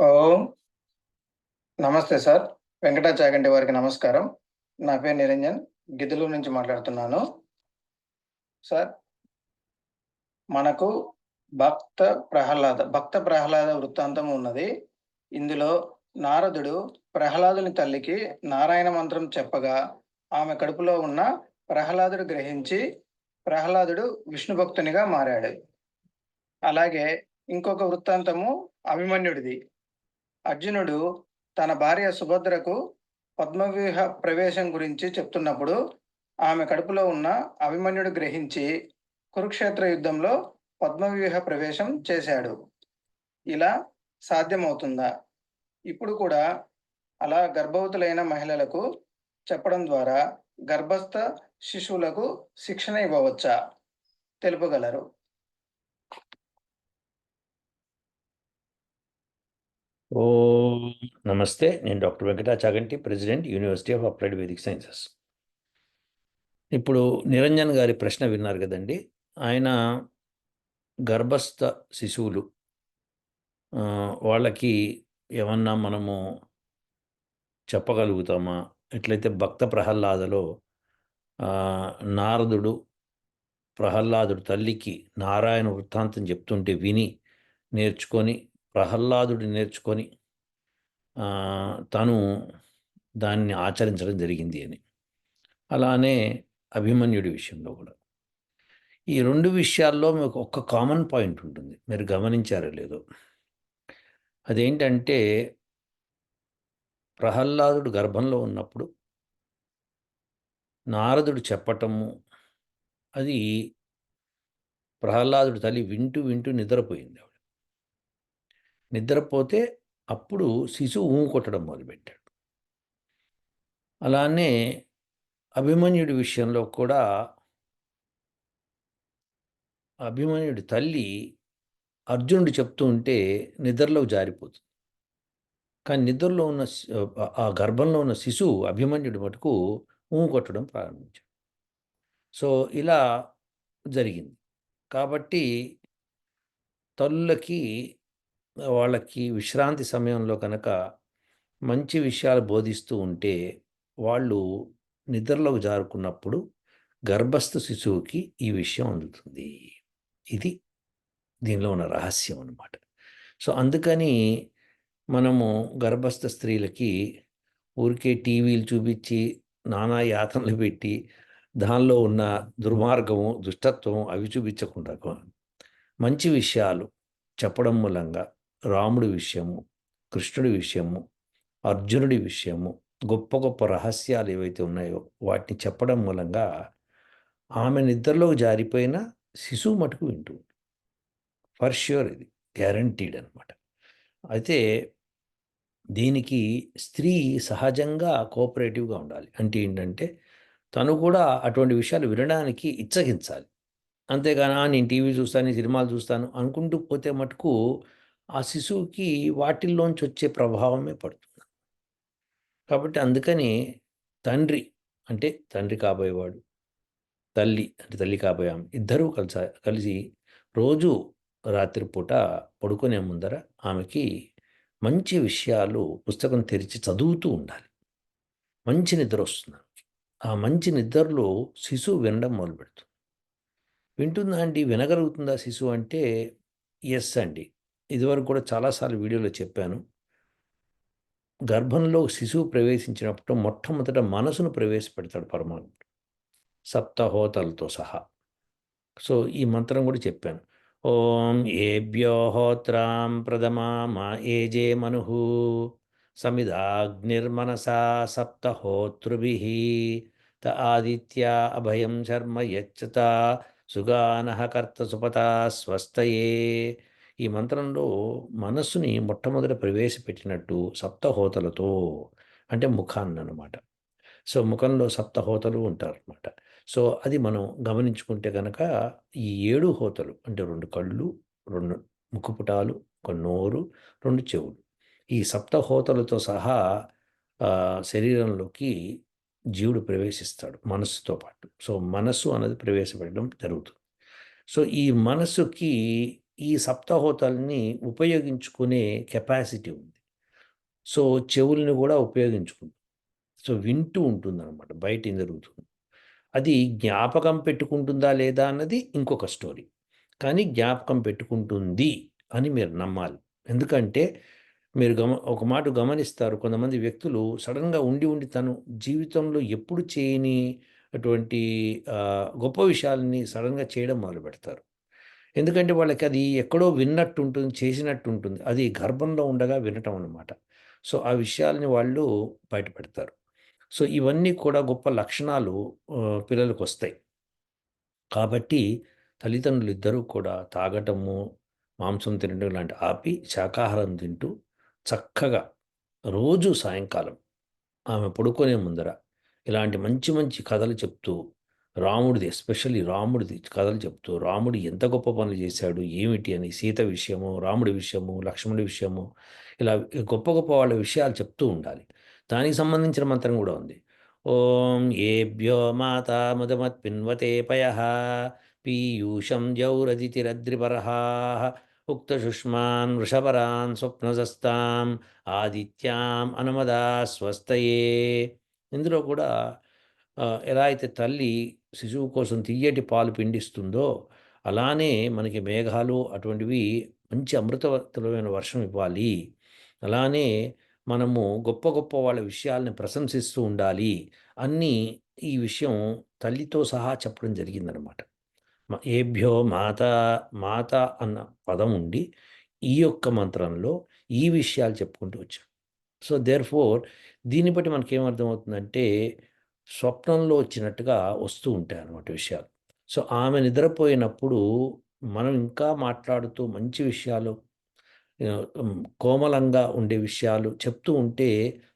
ఓం. నమస్తే సార్. వెంకటా చాగంటి వారికి నమస్కారం. నా పేరు నిరంజన్. గిద్దలూరు నుంచి మాట్లాడుతున్నాను. సార్ మనకు భక్త ప్రహ్లాద భక్త ప్రహ్లాద వృత్తాంతం ఉన్నది. ఇందులో నారదుడు ప్రహ్లాదుని తల్లికి నారాయణ మంత్రం చెప్పగా ఆమె కడుపులో ఉన్న ప్రహ్లాదుడు గ్రహించి ప్రహ్లాదుడు విష్ణు భక్తునిగా మారాడు. అలాగే ఇంకొక వృత్తాంతము అభిమన్యుడిది. అర్జునుడు తన భార్య సుభద్రకు పద్మవ్యూహ ప్రవేశం గురించి చెప్తున్నప్పుడు ఆమె కడుపులో ఉన్న అభిమన్యుడు గ్రహించి కురుక్షేత్ర యుద్ధంలో పద్మవ్యూహ ప్రవేశం చేశాడు. ఇలా సాధ్యమవుతుందా? ఇప్పుడు కూడా అలా గర్భవతులైన మహిళలకు చెప్పడం ద్వారా గర్భస్థ శిశువులకు శిక్షణ ఇవ్వవచ్చా? తెలుపగలరు. ఓ నమస్తే నేను doctor Venkata Chaganti president university of applied Vedic sciences. ఇప్పుడు నిరంజన్ గారి ప్రశ్న విన్నారు కదండి. ఆయన గర్భస్థ శిశువులు వాళ్ళకి ఏమన్నా మనము చెప్పగలుగుతామా? ఎట్లయితే భక్త ప్రహ్లాదలో నారదుడు ప్రహ్లాదుడు తల్లికి నారాయణ వృత్తాంతం చెప్తుంటే విని నేర్చుకొని ప్రహ్లాదుడు నేర్చుకొని తను దాన్ని ఆచరించడం జరిగింది అని. అలానే అభిమన్యుడి విషయంలో కూడా. ఈ రెండు విషయాల్లో మీకు ఒక్క కామన్ పాయింట్ ఉంటుంది. మీరు గమనించారో లేదో. అదేంటంటే ప్రహ్లాదుడు గర్భంలో ఉన్నప్పుడు నారదుడు చెప్పటము అది ప్రహ్లాదుడు తల్లి వింటూ వింటూ నిద్రపోయింది నిద్రపోతే అప్పుడు శిశువు ఊము కొట్టడం మొదలుపెట్టాడు. అలానే అభిమన్యుడి విషయంలో కూడా అభిమన్యుడి తల్లి అర్జునుడు చెప్తూ ఉంటే నిద్రలో జారిపోతుంది. కానీ నిద్రలో ఉన్న ఆ- ఆ గర్భంలో ఉన్న శిశువు అభిమన్యుడి మటుకు ఊము కొట్టడం ప్రారంభించాడు. సో ఇలా జరిగింది. కాబట్టి తల్లులకి వాళ్ళకి విశ్రాంతి సమయంలో కనుక మంచి విషయాలు బోధిస్తూ ఉంటే వాళ్ళు నిద్రలోకి జారుకున్నప్పుడు గర్భస్థ శిశువుకి ఈ విషయం అందుతుంది. ఇది దీనిలో ఉన్న రహస్యం అన్నమాట. సో అందుకని మనము గర్భస్థ స్త్రీలకి ఊరికే టీవీలు చూపించి నానా యాతనలు పెట్టి దానిలో ఉన్న దుర్మార్గము దుష్టత్వం అవి చూపించకుండా మంచి విషయాలు చెప్పడం మూలంగా రాముడి విషయము కృష్ణుడి విషయము అర్జునుడి విషయము గొప్ప గొప్ప రహస్యాలు ఏవైతే ఉన్నాయో వాటిని చెప్పడం మూలంగా ఆమె నిద్రలో జారిపోయిన శిశువు మటుకు వింటుంది ఫర్ ష్యూర్ ఇది గ్యారంటీడ్ అనమాట అయితే దీనికి స్త్రీ సహజంగా కోఆపరేటివ్గా ఉండాలి. అంటే ఏంటంటే తను కూడా అటువంటి విషయాలు వినడానికి ఇచ్చగించాలి. అంతేగాని నేను టీవీ చూస్తాను సినిమాలు చూస్తాను అనుకుంటూ పోతే మటుకు ఆ శిశువుకి వాటిల్లోంచి వచ్చే ప్రభావమే పడుతుంది. కాబట్టి అందుకని తండ్రి అంటే తండ్రి కాబోయేవాడు తల్లి అంటే తల్లి కాబోయే ఆమె ఇద్దరూ కలిసి కలిసి రోజు రాత్రిపూట పడుకునే ముందర ఆమెకి మంచి విషయాలు పుస్తకం తెరిచి చదువుతూ ఉండాలి. మంచి నిద్ర వస్తుంది ఆమెకి. ఆ మంచి నిద్రలో శిశువు వినడం మొదలు పెడుతుంది వింటుందా అండి? వినగలుగుతుందా శిశువు అంటే ఎస్ అండి. ఇదివరకు కూడా చాలాసార్లు వీడియోలో చెప్పాను. గర్భంలో శిశువు ప్రవేశించినప్పుడు మొట్టమొదట మనసును ప్రవేశపెడతాడు పరమాత్ముడు సప్తహోతలతో సహా. సో ఈ మంత్రం కూడా చెప్పాను. ఓం ఏభ్యో హోత్రాం ప్రథమామ ఏజే మను సమిదాగ్నిర్మనసా సప్తహోతృభి త ఆదిత్య అభయం శర్మ యచ్చత సుగానః కర్త సుపత స్వస్తయే ఈ మంత్రంలో మనస్సుని మొట్టమొదట ప్రవేశపెట్టినట్టు సప్తహోతలతో అంటే ముఖాన్ని అనమాట సో ముఖంలో సప్తహోతలు ఉంటారు అనమాట సో అది మనం గమనించుకుంటే కనుక ఈ ఏడు హోతలు అంటే రెండు కళ్ళు రెండు ముక్కుపుటాలు ఒక నోరు రెండు చెవులు. ఈ సప్తహోతలతో సహా శరీరంలోకి జీవుడు ప్రవేశిస్తాడు మనస్సుతో పాటు. సో మనస్సు అన్నది ప్రవేశపెట్టడం జరుగుతుంది. సో ఈ మనస్సుకి ఈ సప్తహోతల్ని ఉపయోగించుకునే కెపాసిటీ ఉంది. సో చెవుల్ని కూడా ఉపయోగించుకుంటుంది సో వింటూ ఉంటుందన్నమాట బయట జరుగుతుంది అది జ్ఞాపకం పెట్టుకుంటుందా లేదా అన్నది ఇంకొక స్టోరీ. కానీ జ్ఞాపకం పెట్టుకుంటుంది అని మీరు నమ్మాలి. ఎందుకంటే మీరు గమ ఒక మాట గమనిస్తారు కొంతమంది వ్యక్తులు సడన్గా ఉండి ఉండి తను జీవితంలో ఎప్పుడు చేయని అటువంటి గొప్ప విషయాలని సడన్గా చేయడం మొదలు పెడతారు ఎందుకంటే వాళ్ళకి అది ఎక్కడో విన్నట్టు ఉంటుంది చేసినట్టు ఉంటుంది అది గర్భంలో ఉండగా వినటం అన్నమాట. సో ఆ విషయాలని వాళ్ళు బయటపెడతారు. సో ఇవన్నీ కూడా గొప్ప లక్షణాలు పిల్లలకు వస్తాయి కాబట్టి తల్లిదండ్రులు ఇద్దరూ కూడా తాగటము మాంసం తినడం లాంటి ఆపి శాకాహారం తింటూ చక్కగా రోజు సాయంకాలం ఆమె పడుకునే ముందర ఇలాంటి మంచి మంచి కథలు చెప్తూ రాముడిది ఎస్పెషల్లీ రాముడిది కథలు చెప్తూ రాముడు ఎంత గొప్ప పనులు చేశాడు ఏమిటి అని సీత విషయము రాముడి విషయము లక్ష్మణుడి విషయము ఇలా గొప్ప గొప్ప వాళ్ళ విషయాలు చెప్తూ ఉండాలి. దానికి సంబంధించిన మంత్రం కూడా ఉంది. ఓం ఏభ్యో మాత ముదమత్ పిన్వతే పయ పీయూషం జౌరదితిరద్రిపరహా ఉక్తశుష్మాన్ వృషపరాన్ స్వప్నజస్తాం ఆదిత్యాం అనమదా స్వస్తయే ఇందులో కూడా ఎలా అయితే తల్లి శిశువు కోసం తీయటి పాలు పిండిస్తుందో అలానే మనకి మేఘాలు అటువంటివి మంచి అమృతవంతమైన వర్షం ఇవ్వాలి. అలానే మనము గొప్ప గొప్ప వాళ్ళ విషయాల్ని ప్రశంసిస్తూ ఉండాలి అన్నీ ఈ విషయం తల్లితో సహా చెప్పడం జరిగిందనమాట. ఏభ్యో మాత మాత అన్న పదం ఉండి ఈ యొక్క మంత్రంలో ఈ విషయాలు చెప్పుకుంటూ వచ్చాం. సో దేర్ ఫోర్ దీన్ని బట్టి మనకేమర్థమవుతుందంటే స్వప్నంలో వచ్చినట్టుగా వస్తూ ఉంటాయి అన్నమాట విషయాలు. సో ఆమె నిద్రపోయినప్పుడు మనం ఇంకా మాట్లాడుతూ మంచి విషయాలు కోమలంగా ఉండే విషయాలు చెప్తూ ఉంటే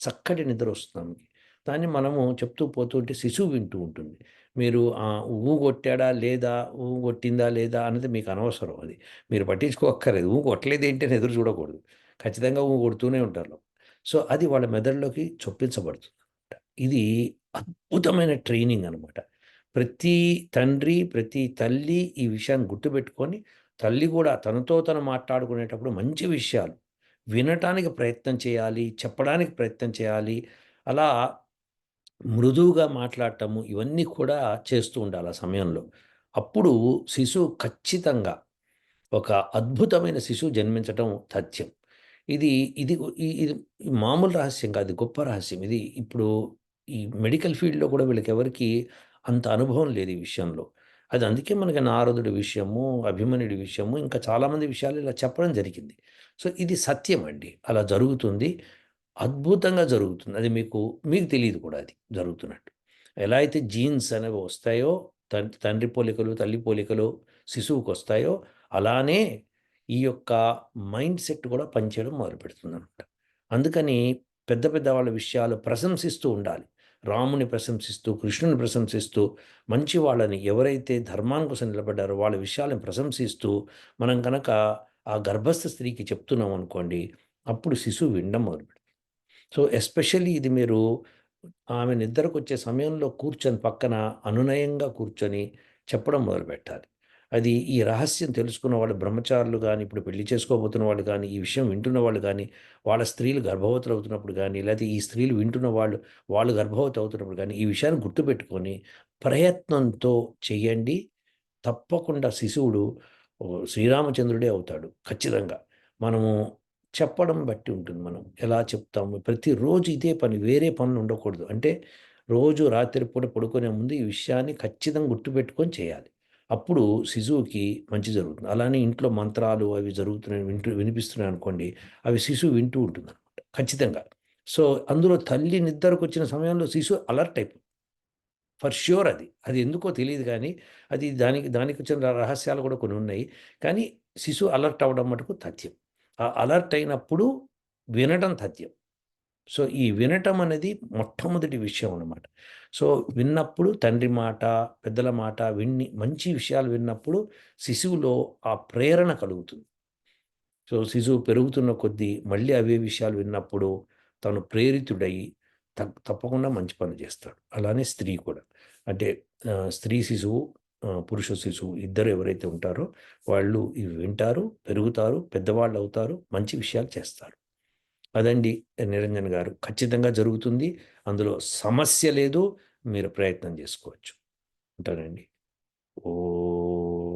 చక్కటి నిద్ర వస్తుంది ఆమెకి. దాన్ని మనము చెప్తూ పోతుంటే శిశువు వింటూ ఉంటుంది. మీరు ఆ, ఊ కొట్టాడా లేదా ఊ కొట్టిందా లేదా అన్నది మీకు అనవసరం అది. మీరు పట్టించుకోక్కర్లేదు. ఊ కొట్టలేదు ఏంటి అని ఎదురు చూడకూడదు. ఖచ్చితంగా ఊ కొడుతూనే ఉంటారు సో అది వాళ్ళ మెదడులోకి చొప్పించబడుతుంది ఇది అద్భుతమైన ట్రైనింగ్ అనమాట ప్రతి తండ్రి ప్రతి తల్లి ఈ విషయాన్ని గుర్తుపెట్టుకొని తల్లి కూడా తనతో తను మాట్లాడుకునేటప్పుడు మంచి విషయాలు వినటానికి ప్రయత్నం చేయాలి చెప్పడానికి ప్రయత్నం చేయాలి అలా మృదువుగా మాట్లాడటము ఇవన్నీ కూడా చేస్తూ ఉండాలి ఆ సమయంలో. అప్పుడు శిశువు ఖచ్చితంగా ఒక అద్భుతమైన శిశువు జన్మించటం తథ్యం. ఇది ఇది ఇది మామూలు రహస్యం కాదు గొప్ప రహస్యం. ఇది ఇప్పుడు ఈ మెడికల్ ఫీల్డ్లో కూడా వీళ్ళకి ఎవరికి అంత అనుభవం లేదు ఈ విషయంలో. అది అందుకే మనకి నారదుడి విషయము అభిమన్యుడి విషయము ఇంకా చాలామంది విషయాలు ఇలా చెప్పడం జరిగింది. సో ఇది సత్యం అండి. అలా జరుగుతుంది. అద్భుతంగా జరుగుతుంది. అది మీకు మీకు తెలియదు కూడా అది జరుగుతున్నట్టు. ఎలా అయితే జీన్స్ అనేవి వస్తాయో తండ్రి పోలికలు తల్లి పోలికలు శిశువుకు వస్తాయో అలానే ఈ యొక్క మైండ్ సెట్ కూడా పనిచేయడం మొదలు పెడుతుంది అనమాట అందుకని పెద్ద పెద్ద వాళ్ళ విషయాలు ప్రశంసిస్తూ ఉండాలి. రాముని ప్రశంసిస్తూ కృష్ణుని ప్రశంసిస్తూ మంచి వాళ్ళని ఎవరైతే ధర్మాన్ని కోసం నిలబడ్డారో వాళ్ళ విషయాలను ప్రశంసిస్తూ మనం కనుక ఆ గర్భస్థ స్త్రీకి చెప్తున్నాం అనుకోండి అప్పుడు శిశువు వినడం మొదలు సో ఎస్పెషల్లీ ఇది మీరు ఆమె నిద్రకు వచ్చే సమయంలో కూర్చొని పక్కన అనునయంగా కూర్చొని చెప్పడం మొదలు పెట్టాలి అది ఈ రహస్యం తెలుసుకున్న వాళ్ళు బ్రహ్మచారులు కానీ ఇప్పుడు పెళ్ళి చేసుకోబోతున్న వాళ్ళు కానీ ఈ విషయం వింటున్న వాళ్ళు కానీ వాళ్ళ స్త్రీలు గర్భవతులు అవుతున్నప్పుడు కానీ లేకపోతే ఈ స్త్రీలు వింటున్న వాళ్ళు వాళ్ళు గర్భవతి అవుతున్నప్పుడు కానీ ఈ విషయాన్ని గుర్తుపెట్టుకొని ప్రయత్నంతో చెయ్యండి. తప్పకుండా శిశువుడు శ్రీరామచంద్రుడే అవుతాడు ఖచ్చితంగా. మనము చెప్పడం బట్టి ఉంటుంది మనం ఎలా చెప్తాము. ప్రతిరోజు ఇదే పని వేరే పనులు ఉండకూడదు. అంటే రోజు రాత్రిపూట పడుకునే ముందు ఈ విషయాన్ని ఖచ్చితంగా గుర్తుపెట్టుకొని చేయాలి. అప్పుడు శిశువుకి మంచి జరుగుతుంది. అలానే ఇంట్లో మంత్రాలు అవి జరుగుతున్నాయి వింటూ వినిపిస్తున్నాయి అనుకోండి అవి శిశువు వింటూ ఉంటుంది అనమాట ఖచ్చితంగా. సో అందులో తల్లి నిద్రకు వచ్చిన సమయంలో శిశువు అలర్ట్ అయిపోతుంది ఫర్ ష్యూర్ అది. అది ఎందుకో తెలియదు కానీ అది దానికి దానికి వచ్చిన రహస్యాలు కూడా కొన్ని ఉన్నాయి. కానీ శిశువు అలర్ట్ అవ్వడం మటుకు తథ్యం. ఆ అలర్ట్ అయినప్పుడు వినడం తథ్యం. సో ఈ వినటం అనేది మొట్టమొదటి విషయం అన్నమాట. సో విన్నప్పుడు తండ్రి మాట పెద్దల మాట విన్ని మంచి విషయాలు విన్నప్పుడు శిశువులో ఆ ప్రేరణ కలుగుతుంది. సో శిశువు పెరుగుతున్న కొద్దీ మళ్ళీ అవే విషయాలు విన్నప్పుడు తను ప్రేరితుడై తప్- తప్పకుండా మంచి పని చేస్తాడు. అలానే స్త్రీ కూడా. అంటే స్త్రీ శిశువు పురుష శిశువు ఇద్దరు ఎవరైతే ఉంటారో వాళ్ళు ఇవి వింటారు పెరుగుతారు పెద్దవాళ్ళు అవుతారు మంచి విషయాలు చేస్తారు. అదండి నిరంజన్ గారు. ఖచ్చితంగా జరుగుతుంది. అందులో సమస్య లేదు. మీరు ప్రయత్నం చేసుకోవచ్చు. ఉంటానండి. ఓ